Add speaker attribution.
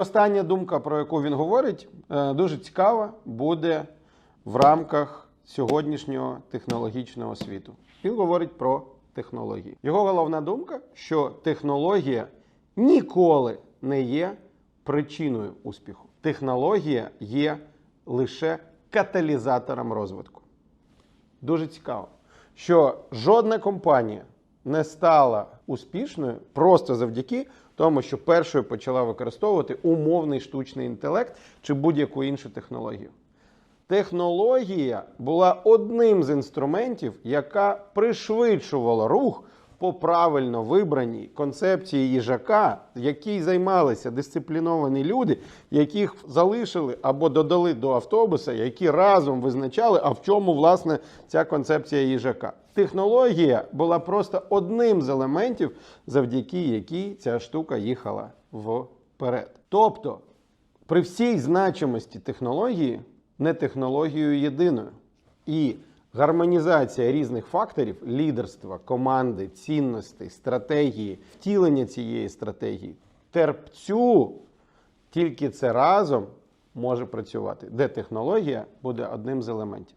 Speaker 1: Остання думка, про яку він говорить, е, дуже цікава, буде в рамках сьогоднішнього технологічного світу. Він говорить про технології. Його головна думка, що технологія ніколи не є причиною успіху. Технологія є лише каталізатором розвитку. Дуже цікаво, що жодна компанія не стала успішною просто завдяки тому, що першою почала використовувати умовний штучний інтелект чи будь-яку іншу технологію. Технологія була одним з інструментів, яка пришвидшувала рух по правильно вибраній концепції їжака, якій займалися дисципліновані люди, яких залишили або додали до автобуса, які разом визначали, а в чому власне ця концепція їжака. Технологія була просто одним з елементів, завдяки якій ця штука їхала вперед. Тобто, при всій значимості технології не технологією єдиною. І гармонізація різних факторів лідерства, команди, цінностей, стратегії, втілення цієї стратегії, терпцю, тільки це разом може працювати, де технологія буде одним з елементів.